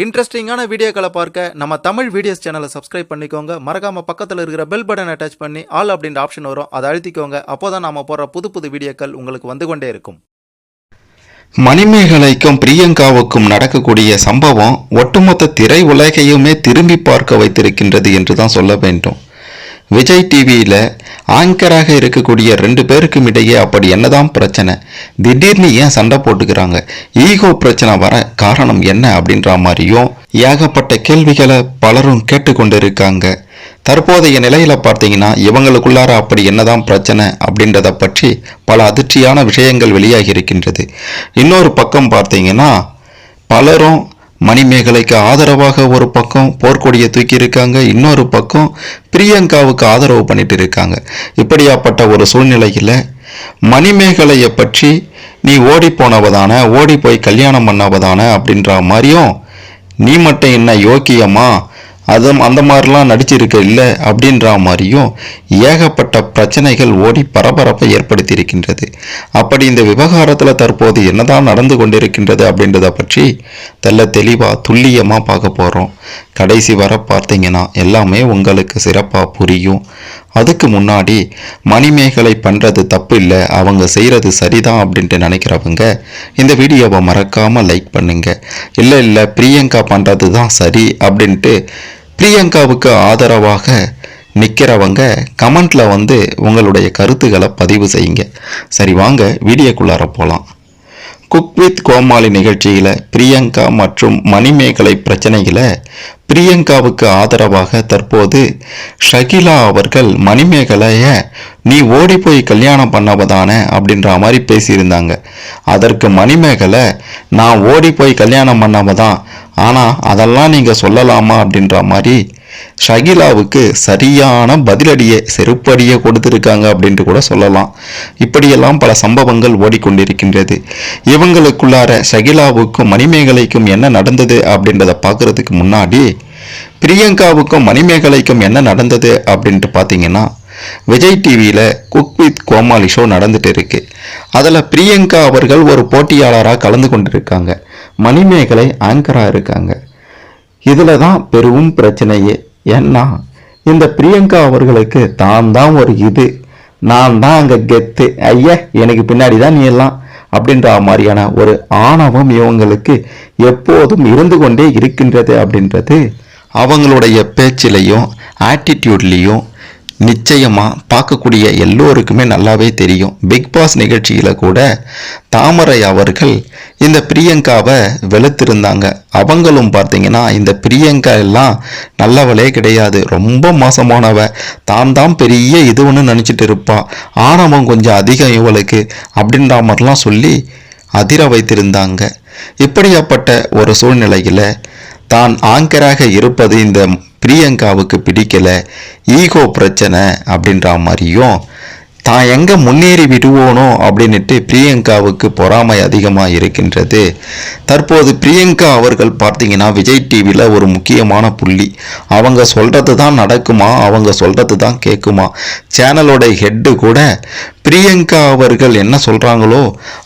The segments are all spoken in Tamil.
இன்ட்ரெஸ்டிங்கான வீடியோக்களை பார்க்க நம்ம தமிழ் வீடியோஸ் சேனலை சப்ஸ்கிரைப் பண்ணிக்கோங்க. மறக்காம பக்கத்தில் இருக்கிற பெல் பட்டன் அட்டாச் பண்ணி ஆல் அப்படின்ற ஆப்ஷன் வரும். அதை அழுத்திக்கோங்க. அப்போதான் நாம போடுற புது புது வீடியோக்கள் உங்களுக்கு வந்து கொண்டே இருக்கும். மணிமேகலைக்கும் பிரியங்காவுக்கும் நடக்கக்கூடிய சம்பவம் ஒட்டுமொத்த திரை உலகையுமே திரும்பி பார்க்க வைத்திருக்கின்றது என்று தான் சொல்ல வேண்டும். விஜய் டிவியில் ஆங்கராக இருக்கக்கூடிய ரெண்டு பேருக்கும் இடையே அப்படி என்னதான் பிரச்சனை? திடீர்னு ஏன் சண்டை போட்டுக்கிறாங்க? ஈகோ பிரச்சனை வர காரணம் என்ன அப்படின்ற மாதிரியும் ஏகப்பட்ட கேள்விகளை பலரும் கேட்டுக்கொண்டு இருக்காங்க தற்போதைய நிலையில பார்த்தீங்கன்னா இவங்களுக்குள்ளார அப்படி என்னதான் பிரச்சனை அப்படின்றத பற்றி பல அதிர்ச்சியான விஷயங்கள் வெளியாகி இருக்கின்றது. இன்னொரு பக்கம் பார்த்தீங்கன்னா பலரும் மணிமேகலைக்கு ஆதரவாக ஒரு பக்கம் போர்க்கொடியை தூக்கி இருக்காங்க இன்னொரு பக்கம் பிரியங்காவுக்கு ஆதரவு பண்ணிட்டு இருக்காங்க இப்படியாப்பட்ட ஒரு சூழ்நிலையில் மணிமேகலையை பற்றி நீ ஓடி போனவதான ஓடி போய் கல்யாணம் பண்ணவதான அப்படின்ற மாதிரியும் நீ மட்டும் என்ன யோக்கியமா அது அந்த மாதிரிலாம் நடிச்சிருக்க இல்லை அப்படின்ற மாதிரியும் ஏகப்பட்ட பிரச்சனைகள் ஓடி பரபரப்பை ஏற்படுத்தியிருக்கின்றது. அப்படி இந்த விவகாரத்தில் தற்போது என்னதான் நடந்து கொண்டிருக்கின்றது அப்படின்றத பற்றி தெல்ல தெளிவாக துல்லியமாக பார்க்க போகிறோம் கடைசி வர பார்த்தீங்கன்னா எல்லாமே உங்களுக்கு சிறப்பாக புரியும். அதுக்கு முன்னாடி மணிமேகலை பண்ணுறது தப்பு இல்லை அவங்க செய்கிறது சரிதான் அப்படின்ட்டு நினைக்கிறவங்க இந்த வீடியோவை மறக்காமல் லைக் பண்ணுங்கள் இல்லை இல்லை பிரியங்கா பண்ணுறது தான் சரி அப்படின்ட்டு பிரியங்காவுக்கு ஆதரவாக நிற்கிறவங்க கமெண்ட்ல வந்து உங்களுடைய கருத்துக்களை பதிவு செய்யுங்க. சரி வாங்க வீடியோக்குள்ளார போகலாம் குக் வித் கோமாளி நிகழ்ச்சியில் பிரியங்கா மற்றும் மணிமேகலை பிரச்சனைகளை பிரியங்காவுக்கு ஆதரவாக தற்போது ஷகிலா அவர்கள் மணிமேகலைய நீ ஓடி போய் கல்யாணம் பண்ணவதான? அப்படின்ற மாதிரி பேசியிருந்தாங்க. அதற்கு மணிமேகலை நான் ஓடி போய் கல்யாணம் பண்ணவதான். ஆனால் அதெல்லாம் நீங்கள் சொல்லலாமா? அப்படின்ற மாதிரி ஷகிலாவுக்கு சரியான பதிலடியை செருப்படியை கொடுத்துருக்காங்க அப்படின்ட்டு கூட சொல்லலாம். இப்படியெல்லாம் பல சம்பவங்கள் ஓடிக்கொண்டிருக்கின்றது. இவங்களுக்குள்ளார ஷகிலாவுக்கும் மணிமேகலைக்கும் என்ன நடந்தது அப்படின்றத பார்க்கறதுக்கு முன்னாடி பிரியங்காவுக்கும் மணிமேகலைக்கும் என்ன நடந்தது அப்படின்ட்டு பார்த்தீங்கன்னா விஜய் டிவியில் குக் வித் கோமாளி ஷோ நடந்துட்டு இருக்கு. அதில் பிரியங்கா அவர்கள் ஒரு போட்டியாளராக கலந்து கொண்டிருக்காங்க. மணிமேகலை ஆங்கராக இருக்காங்க. இதில் தான் பெரும் பிரச்சனையே. ஏன்னா இந்த பிரியங்கா அவர்களுக்கு தான் தான் ஒரு இது. நான் தான் அங்கே கெத்து. ஐயா எனக்கு பின்னாடி தான் நீ எல்லாம் அப்படின்ற மாதிரியான ஒரு ஆணவம் இவங்களுக்கு எப்போதும் இருந்து கொண்டே இருக்கின்றது அப்படின்றது அவங்களுடைய பேச்சிலையும் ஆட்டிடியூட்லேயும் நிச்சயமாக பார்க்கக்கூடிய எல்லோருக்குமே நல்லாவே தெரியும். பிக் பாஸ் நிகழ்ச்சியில் கூட தாமரை அவர்கள் இந்த பிரியங்காவை வெளுத்திருந்தாங்க. அவங்களும் பார்த்தீங்கன்னா இந்த பிரியங்கா எல்லாம் நல்லவளே கிடையாது. ரொம்ப மோசமானவ. தான் தான் பெரிய இதுன்னு நினச்சிட்டு இருப்பாள் ஆணவம் கொஞ்சம் அதிகம் இவளுக்கு அப்படின்ற மாதிரிலாம் சொல்லி அதிர வைத்திருந்தாங்க. இப்படியாப்பட்ட ஒரு சூழ்நிலையில் தான் ஆங்கராக இருப்பது இந்த பிரியங்காவுக்கு பிடிக்கல ஈகோ பிரச்சனை அப்படின்ற மாதிரியும் தான் எங்கே முன்னேறி விடுவோனோ அப்படின்ட்டு பிரியங்காவுக்கு பொறாமை அதிகமாக இருக்கின்றது. தற்போது பிரியங்கா அவர்கள் பார்த்தீங்கன்னா விஜய் டிவியில் ஒரு முக்கியமான புள்ளி. அவங்க சொல்கிறது தான் நடக்குமா? அவங்க சொல்கிறது தான் கேட்குமா சேனலோட ஹெட்டு கூட பிரியங்கா அவர்கள் என்ன சொல்கிறாங்களோ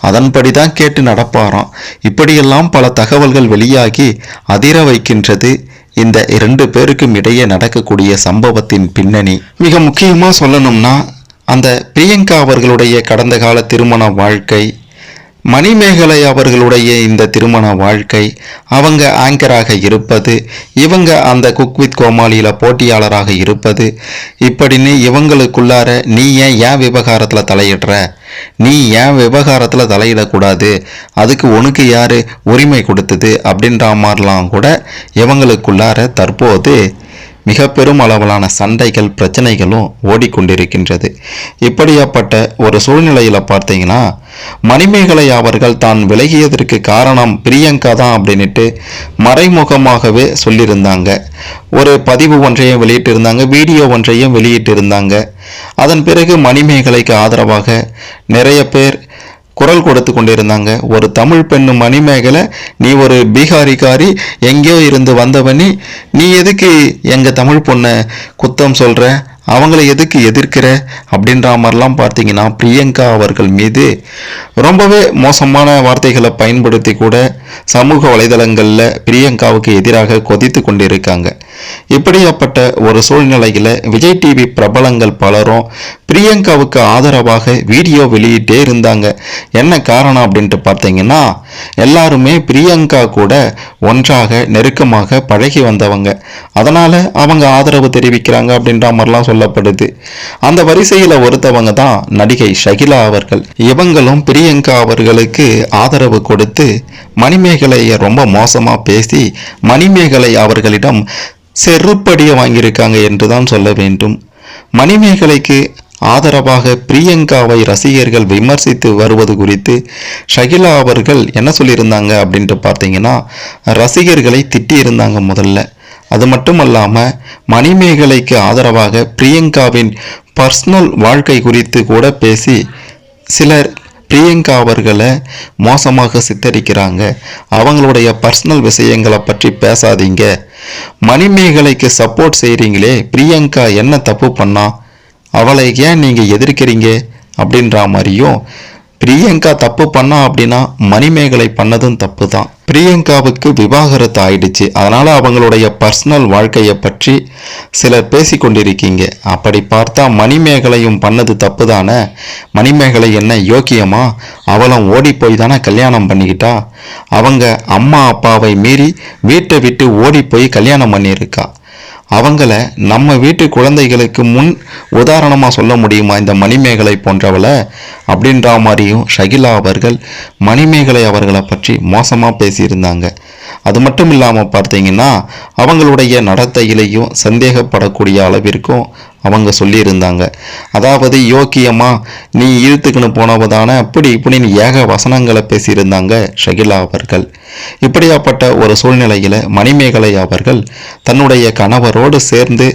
அதன்படி தான் கேட்டு நடப்பாராம். இப்படியெல்லாம் பல தகவல்கள் வெளியாகி அதிர வைக்கின்றது. இந்த இரண்டு பேருக்கும் இடையே நடக்கக்கூடிய சம்பவத்தின் பின்னணி. மிக முக்கியமாக சொல்லணும்னா அந்த பிரியங்கா அவர்களுடைய கடந்த கால திருமண வாழ்க்கை மணிமேகலை அவர்களுடைய இந்த திருமண வாழ்க்கை அவங்க ஆங்கராக இருப்பது இவங்க அந்த குக் வித் கோமாளியில் போட்டியாளராக இருப்பது இப்படின்னு இவங்களுக்குள்ளார நீ ஏன் ஏன் விவகாரத்தில் தலையிடுற? நீ ஏன் விவகாரத்தில் தலையிடக்கூடாது? அதுக்கு உனக்கு யார் உரிமை கொடுத்தது? அப்படின்ற மாதிரிலாம் கூட இவங்களுக்குள்ளார தற்போது மிக பெரும் அளவிலான சண்டைகள் பிரச்சனைகளும் ஓடிக்கொண்டிருக்கின்றது. இப்படியாப்பட்ட ஒரு சூழ்நிலையில் பார்த்தீங்கன்னா மணிமேகலை அவர்கள் தான் விலகியதற்கு காரணம் பிரியங்கா தான் அப்படின்ட்டு மறைமுகமாகவே சொல்லியிருந்தாங்க. ஒரு பதிவு ஒன்றையும் வெளியிட்டிருந்தாங்க வீடியோ ஒன்றையும் வெளியிட்டிருந்தாங்க. அதன் பிறகு மணிமேகலைக்கு ஆதரவாக நிறைய பேர் குரல் கொடுத்து கொண்டிருந்தாங்க. ஒரு தமிழ் பெண்ணு மணிமேகலை நீ ஒரு பீகாரிக்காரி எங்கேயோ இருந்து வந்தவனி நீ எதுக்கு எங்கள் தமிழ் பொண்ணை குத்தம் சொல்கிற அவங்கள எதுக்கு எதிர்க்கிற? அப்படின்ற மாதிரிலாம் பார்த்தீங்கன்னா பிரியங்கா அவர்கள் மீது ரொம்பவே மோசமான வார்த்தைகளை பயன்படுத்தி கூட சமூக வலைதளங்களில் பிரியங்காவுக்கு எதிராக கொதித்து கொண்டிருக்காங்க. இப்படியாப்பட்ட ஒரு சூழ்நிலையில் விஜய் டிவி பிரபலங்கள் பலரும் பிரியங்காவுக்கு ஆதரவாக வீடியோ வெளியிட்டே இருந்தாங்க. என்ன காரணம் அப்படின்ட்டு பார்த்தீங்கன்னா எல்லாருமே பிரியங்கா கூட ஒன்றாக நெருக்கமாக பழகி வந்தவங்க. அதனால அவங்க ஆதரவு தெரிவிக்கிறாங்க அப்படின்ற மாதிரிலாம் சொல்லப்படுது. அந்த வரிசையில் ஒருத்தவங்க தான் நடிகை ஷகிலா அவர்கள். இவங்களும் பிரியங்கா அவர்களுக்கு ஆதரவு கொடுத்து மணிமேகலையை ரொம்ப மோசமாக பேசி மணிமேகலை அவர்களிடம் செருப்படியை வாங்கியிருக்காங்க என்று தான் சொல்ல வேண்டும். மணிமேகலைக்கு ஆதரவாக பிரியங்காவை ரசிகர்கள் விமர்சித்து வருவது குறித்து ஷகிலா அவர்கள் என்ன சொல்லியிருந்தாங்க அப்படின்ட்டு பார்த்தீங்கன்னா ரசிகர்களை திட்டியிருந்தாங்க முதல்ல. அது மட்டும் அல்லாமல் மணிமேகலைக்கு ஆதரவாக பிரியங்காவின் பர்சனல் வாழ்க்கை குறித்து கூட பேசி சிலர் பிரியங்கா அவர்களை மோசமாக சித்தரிக்கிறாங்க. அவங்களுடைய பர்சனல் விஷயங்களை பற்றி பேசாதீங்க. மணிமேகலைக்கு சப்போர்ட் செய்கிறீங்களே பிரியங்கா என்ன தப்பு பண்ணா? அவளை ஏன் நீங்கள் எதிர்க்கிறீங்க? அப்படின்ற மாதிரியும் பிரியங்கா தப்பு பண்ணா அப்படின்னா மணிமேகலை பண்ணதும் தப்பு தான் பிரியங்காவுக்கு விவாகரத்து ஆயிடுச்சு. அதனால் அவங்களுடைய பர்சனல் வாழ்க்கையை பற்றி சிலர் பேசி கொண்டிருக்கீங்க அப்படி பார்த்தா மணிமேகலையும் பண்ணது தப்பு தானே மணிமேகலை என்ன யோக்கியமா? அவளும் ஓடி போய் தானே கல்யாணம் பண்ணிக்கிட்டா? அவங்க அம்மா அப்பாவை மீறி வீட்டை விட்டு ஓடி போய் கல்யாணம் பண்ணியிருக்கா. அவங்கள நம்ம வீட்டு குழந்தைகளுக்கு முன் உதாரணமாக சொல்ல முடியுமா? இந்த மணிமேகலை போன்றவளை அப்படின்ற மாதிரியும் ஷகிலா அவர்கள் மணிமேகலை அவர்களை பற்றி மோசமாக பேசியிருந்தாங்க. அது மட்டும் இல்லாமல் பார்த்தீங்கன்னா அவங்களுடைய நடத்தையிலையும் சந்தேகப்படக்கூடிய அளவிற்கும் அவங்க சொல்லியிருந்தாங்க. அதாவது யோக்கியமா நீ இழுத்துக்கின்னு போனவதான அப்படி இப்படின்னு ஏக வசனங்களை பேசியிருந்தாங்க ஷகிலா அவர்கள். இப்படியாப்பட்ட ஒரு சூழ்நிலையில் மணிமேகலை அவர்கள் தன்னுடைய கணவரோடு சேர்ந்து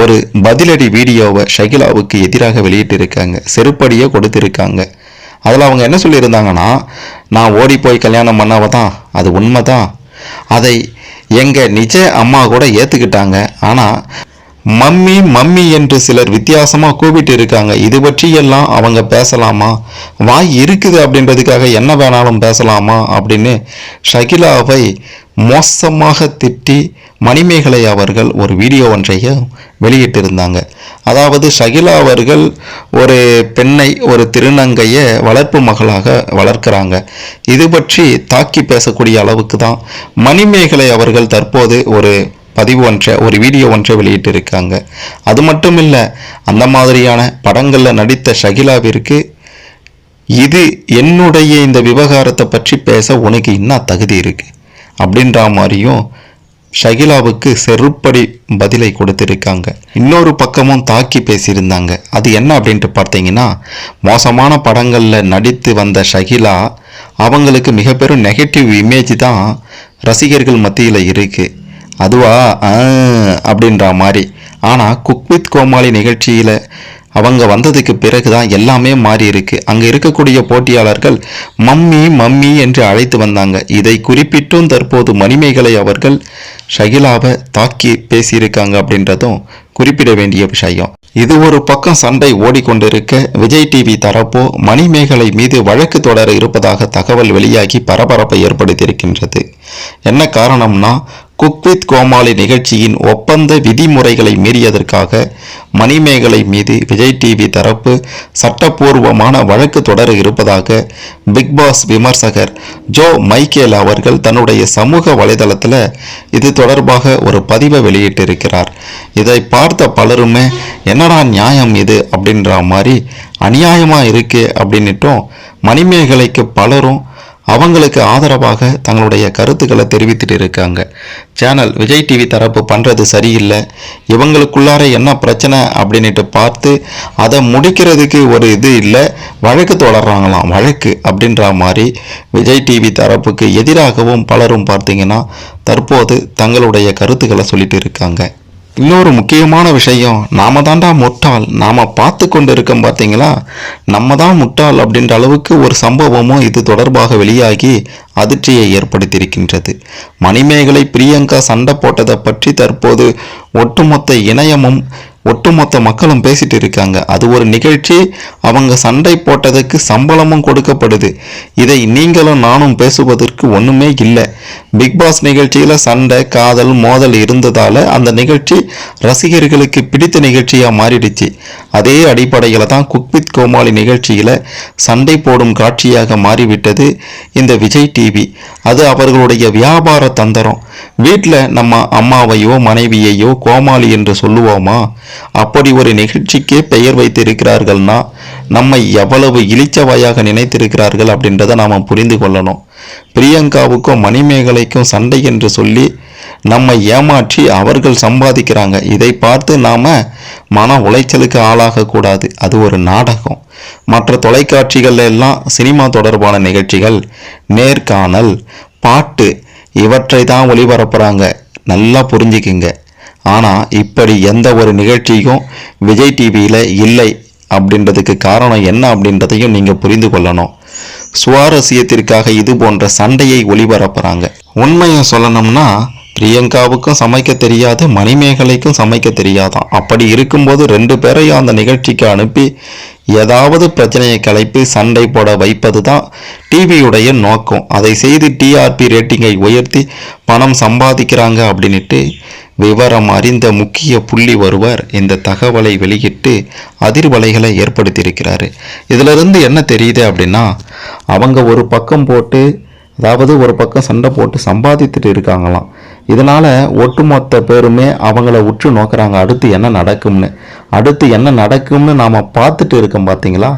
ஒரு பதிலடி வீடியோவை ஷகிலாவுக்கு எதிராக வெளியிட்டிருக்காங்க. செருப்படியை கொடுத்திருக்காங்க. அதில் அவங்க என்ன சொல்லியிருந்தாங்கன்னா நான் ஓடி போய் கல்யாணம் பண்ணாவ தான் அது உண்மைதான். அதை எங்கள் நிஜ அம்மா கூட ஏற்றுக்கிட்டாங்க ஆனால் மம்மி மம்மி என்று சிலர் வித்தியாசமாக கூப்பிட்டு இருக்காங்க இது பற்றியெல்லாம் அவங்க பேசலாமா? வாய் இருக்குது அப்படின்றதுக்காக என்ன வேணாலும் பேசலாமா? அப்படின்னு ஷகிலாவை மோசமாக திட்டி மணிமேகலை அவர்கள் ஒரு வீடியோ ஒன்றையும் வெளியிட்டிருந்தாங்க. அதாவது ஷகிலா அவர்கள் ஒரு பெண்ணை ஒரு திருநங்கையை வளர்ப்பு மகளாக வளர்க்குறாங்க. இது பற்றி தாக்கி பேசக்கூடிய அளவுக்கு தான் மணிமேகலை அவர்கள் தற்போது ஒரு பதிவு ஒன்றை ஒரு வீடியோ ஒன்றை வெளியிட்டிருக்காங்க. அது மட்டும் இல்லை அந்த மாதிரியான படங்களில் நடித்த ஷகிலாவிற்கு இது என்னுடைய இந்த விவகாரத்தை பற்றி பேச உனக்கு என்ன தகுதி இருக்குது அப்படின்ற மாதிரியும் ஷகிலாவுக்கு செருப்படி பதிலை கொடுத்திருக்காங்க. இன்னொரு பக்கமும் தாக்கி பேசியிருந்தாங்க. அது என்ன அப்படின்ட்டு பார்த்தீங்கன்னா மோசமான படங்களில் நடித்து வந்த ஷகிலா அவங்களுக்கு மிக பெரும் நெகட்டிவ் இமேஜ் தான் ரசிகர்கள் மத்தியில் இருக்குது அதுவா? ஆ, அப்படின்ற மாதிரி. ஆனால் குக் வித் கோமாளி நிகழ்ச்சியில் அவங்க வந்ததுக்கு பிறகு தான் எல்லாமே மாறி இருக்கு. அங்கே இருக்கக்கூடிய போட்டியாளர்கள் மம்மி மம்மி என்று அழைத்து வந்தாங்க. இதை குறிப்பிட்டும் தற்போது மணிமேகலை அவர்கள் ஷகிலாவை தாக்கி பேசியிருக்காங்க அப்படின்றதும் குறிப்பிட வேண்டிய விஷயம். இது ஒரு பக்கம் சண்டை ஓடிக்கொண்டிருக்க விஜய் டிவி தரப்போ மணிமேகலை மீது வழக்கு தொடர இருப்பதாக தகவல் வெளியாகி பரபரப்பை ஏற்படுத்தியிருக்கின்றது. என்ன காரணம்னா குக் வித் கோமாளி நிகழ்ச்சியின் ஒப்பந்த விதிமுறைகளை மீறியதற்காக மணிமேகலை மீது விஜய் டிவி தரப்பு சட்டப்பூர்வமான வழக்கு தொடர இருப்பதாக பிக் பாஸ் விமர்சகர் ஜோ மைக்கேல் அவர்கள் தன்னுடைய சமூக வலைதளத்தில் இது தொடர்பாக ஒரு பதிவை வெளியிட்டிருக்கிறார். இதை பார்த்த பலருமே என்னடா நியாயம் இது? அப்படின்ற மாதிரி அநியாயமாக இருக்குது அப்படின்னுட்டும் மணிமேகலைக்கு பலரும் அவங்களுக்கு ஆதரவாக தங்களுடைய கருத்துக்களை தெரிவித்துட்டு இருக்காங்க. சேனல் விஜய் டிவி தரப்பு பண்ணுறது சரியில்லை. இவங்களுக்குள்ளார என்ன பிரச்சனை அப்படின்னுட்டு பார்த்து அதை முடிக்கிறதுக்கு ஒரு இது இல்லை. வழக்கு தொடர்றாங்களாம் வழக்கு அப்படின்ற மாதிரி விஜய் டிவி தரப்புக்கு எதிராகவும் பலரும் பார்த்தீங்கன்னா தற்போது தங்களுடைய கருத்துக்களை சொல்லிட்டு இருக்காங்க. இன்னொரு முக்கியமான விஷயம் நாம தாண்டா முட்டாள். நாம பார்த்து கொண்டு இருக்கோம் பார்த்தீங்களா? நம்ம தான் முட்டாள் அப்படின்ற அளவுக்கு ஒரு சம்பவமும் இது தொடர்பாக வெளியாகி அதிர்ச்சியை ஏற்படுத்தியிருக்கின்றது. மணிமேகலை பிரியங்கா சண்டை போட்டதை பற்றி தற்போது ஒட்டுமொத்த இணையமும் ஒட்டுமொத்த மக்களும் பேசிட்டு இருக்காங்க. அது ஒரு நிகழ்ச்சி. அவங்க சண்டை போட்டதுக்கு சம்பளமும் கொடுக்கப்படுது. இதை நீங்களும் நானும் பேசுவதற்கு ஒன்றுமே இல்லை. பிக் பாஸ் நிகழ்ச்சியில் சண்டை காதல் மோதல் இருந்ததால் அந்த நிகழ்ச்சி ரசிகர்களுக்கு பிடித்த நிகழ்ச்சியாக மாறிடுச்சு. அதே அடிப்படையில் தான் குக்வித் கோமாளி நிகழ்ச்சியில் சண்டை போடும் காட்சியாக மாறிவிட்டது இந்த விஜய் டிவி. அது அவர்களுடைய வியாபார தந்திரம். வீட்டில் நம்ம அம்மாவையோ மனைவியையோ கோமாளி என்று சொல்லுவோமா? அப்படி ஒரு நிகழ்ச்சிக்கே பெயர் வைத்திருக்கிறார்கள்னா நம்மை எவ்வளவு இளிச்சவாயாக நினைத்திருக்கிறார்கள் அப்படின்றத நாம் புரிந்து கொள்ளணும். பிரியங்காவுக்கும் மணிமேகலைக்கும் சண்டை என்று சொல்லி நம்மை ஏமாற்றி அவர்கள் சம்பாதிக்கிறாங்க. இதை பார்த்து நாம மன உளைச்சலுக்கு ஆளாகக்கூடாது அது ஒரு நாடகம். மற்ற தொலைக்காட்சிகள்ல எல்லாம் சினிமா தொடர்பான நிகழ்ச்சிகள் நேர்காணல் பாட்டு இவற்றை தான் ஒளிபரப்புறாங்க. நல்லா புரிஞ்சுக்குங்க. ஆனால் இப்படி எந்த ஒரு நிகழ்ச்சியும் விஜய் டிவியில் இல்லை அப்படின்றதுக்கு காரணம் என்ன அப்படின்றதையும் நீங்கள் புரிந்து கொள்ளணும். சுவாரஸ்யத்திற்காக இது போன்ற சண்டையை ஒளிபரப்புறாங்க. உண்மையை சொல்லணும்னா பிரியங்காவுக்கும் சமைக்க தெரியாது மணிமேகலைக்கும் சமைக்க தெரியாதாம் அப்படி இருக்கும்போது ரெண்டு பேரையும் அந்த நிகழ்ச்சிக்கு அனுப்பி ஏதாவது பிரச்சனையை கிளப்பி சண்டை போட வைப்பது தான் டிவியுடைய நோக்கம். அதை செய்து டிஆர்பி ரேட்டிங்கை உயர்த்தி பணம் சம்பாதிக்கிறாங்க அப்படின்ட்டு விவரம் அறிந்த முக்கிய புள்ளி ஒருவர் இந்த தகவலை வெளியிட்டு அதிர்வலைகளை ஏற்படுத்தியிருக்கிறாரு. இதிலிருந்து என்ன தெரியுது அப்படின்னா அவங்க ஒரு பக்கம் போட்டு அதாவது ஒரு பக்கம் சண்டை போட்டு சம்பாதித்துட்டு இருக்காங்களாம். இதனால் ஒட்டுமொத்த பேருமே அவங்கள உற்று நோக்குறாங்க. அடுத்து என்ன நடக்கும்னு. அடுத்து என்ன நடக்கும்னு நாம் பார்த்துட்டு இருக்கோம் பார்த்தீங்களா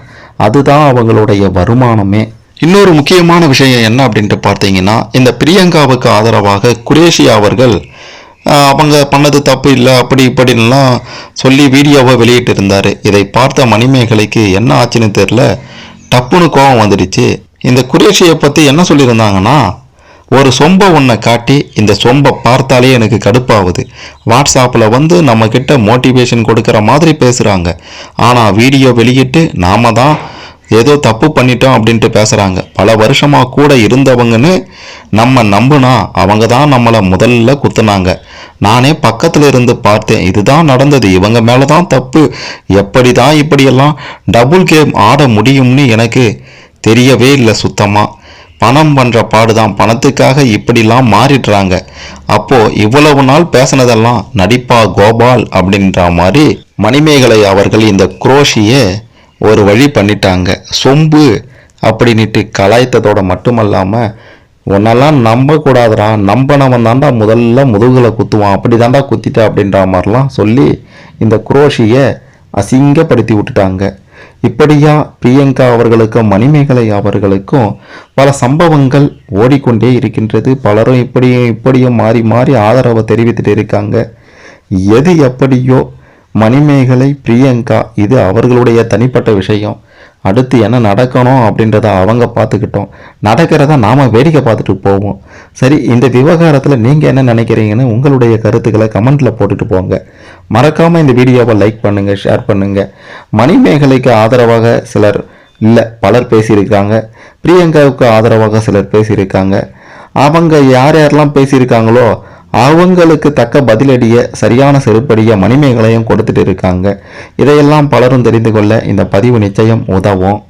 அதுதான் அவங்களுடைய வருமானமே. இன்னொரு முக்கியமான விஷயம் என்ன அப்படின்ட்டு பார்த்தீங்கன்னா இந்த பிரியங்காவுக்கு ஆதரவாக குரேஷியா அவர்கள் அவங்க பண்ணது தப்பு இல்லை அப்படி இப்படின்லாம் சொல்லி வீடியோவை வெளியிட்டிருந்தார். இதை பார்த்த மணிமேகலைக்கு என்ன ஆச்சுன்னு தெரில டப்புன்னு கோபம் வந்துடுச்சு. இந்த குரேஷியை பற்றி என்ன சொல்லியிருந்தாங்கன்னா ஒரு சொம்பை ஒன்றை காட்டி இந்த சொம்பை பார்த்தாலே எனக்கு கடுப்பாகுது. வாட்ஸ்அப்பில் வந்து நம்மக்கிட்ட மோட்டிவேஷன் கொடுக்குற மாதிரி பேசுகிறாங்க ஆனால் வீடியோ வெளியிட்டு நாம தான் ஏதோ தப்பு பண்ணிட்டோம் அப்படின்ட்டு பேசுகிறாங்க பல வருஷமாக கூட இருந்தவங்கன்னு நம்ம நம்புனா அவங்க தான் நம்மளை முதல்ல குத்துனாங்க. நானே பக்கத்தில் இருந்து பார்த்தேன். இதுதான் நடந்தது. இவங்க மேலே தான் தப்பு. எப்படி தான் இப்படியெல்லாம் டபுள் கேம் ஆட முடியும்னு எனக்கு தெரியவே இல்லை சுத்தமாக பணம் பண்ற பாடுதான். பணத்துக்காக இப்படிலாம் மாறிடுறாங்க. அப்போ இவ்வளவு நாள் பேசினதெல்லாம் நடிப்பா கோபால் அப்படின்ற மாதிரி மணிமேகலை அவர்கள் இந்த குரோஷியை ஒரு வழி பண்ணிட்டாங்க. சொம்பு அப்படின்ட்டு கலாய்த்ததோட மட்டுமல்லாமல் உன்னெல்லாம் நம்ப கூடாதுடா. நம்பினவன் தாண்டா முதல்ல முதுகில் குத்துவான். அப்படி தாண்டா குத்திட்ட அப்படின்ற மாதிரிலாம் சொல்லி இந்த குரோஷியை அசிங்கப்படுத்தி விட்டுட்டாங்க. இப்படியா பிரியங்கா அவர்களுக்கும் மணிமேகலை அவர்களுக்கும் பல சம்பவங்கள் ஓடிக்கொண்டே இருக்கின்றது. பலரும் இப்படியும் இப்படியும் மாறி மாறி ஆதரவை தெரிவித்துட்டு இருக்காங்க. எது எப்படியோ மணிமேகலை பிரியங்கா இது அவர்களுடைய தனிப்பட்ட விஷயம். அடுத்து என்ன நடக்கணும் அப்படின்றத அவங்க பார்த்துக்கிட்டோம். நடக்கிறத நாம் வேடிக்கை பார்த்துட்டு போவோம். சரி இந்த விவகாரத்தில் நீங்கள் என்ன நினைக்கிறீங்கன்னு உங்களுடைய கருத்துக்களை கமெண்ட்டில் போட்டுட்டு போங்க. மறக்காமல் இந்த வீடியோவை லைக் பண்ணுங்கள் ஷேர் பண்ணுங்கள் மணிமேகலைக்கு ஆதரவாக சிலர் இல்லை பலர் பேசியிருக்காங்க. பிரியங்காவுக்கு ஆதரவாக சிலர் பேசியிருக்காங்க. அவங்க யார் யாரெல்லாம் பேசியிருக்காங்களோ அவங்களுக்கு தக்க பதிலடியை சரியான செருப்படியை மணிமேகலையும் கொடுத்துட்டு இருக்காங்க. இதையெல்லாம் பலரும் தெரிந்து கொள்ள இந்த பதிவு நிச்சயம் உதவும்.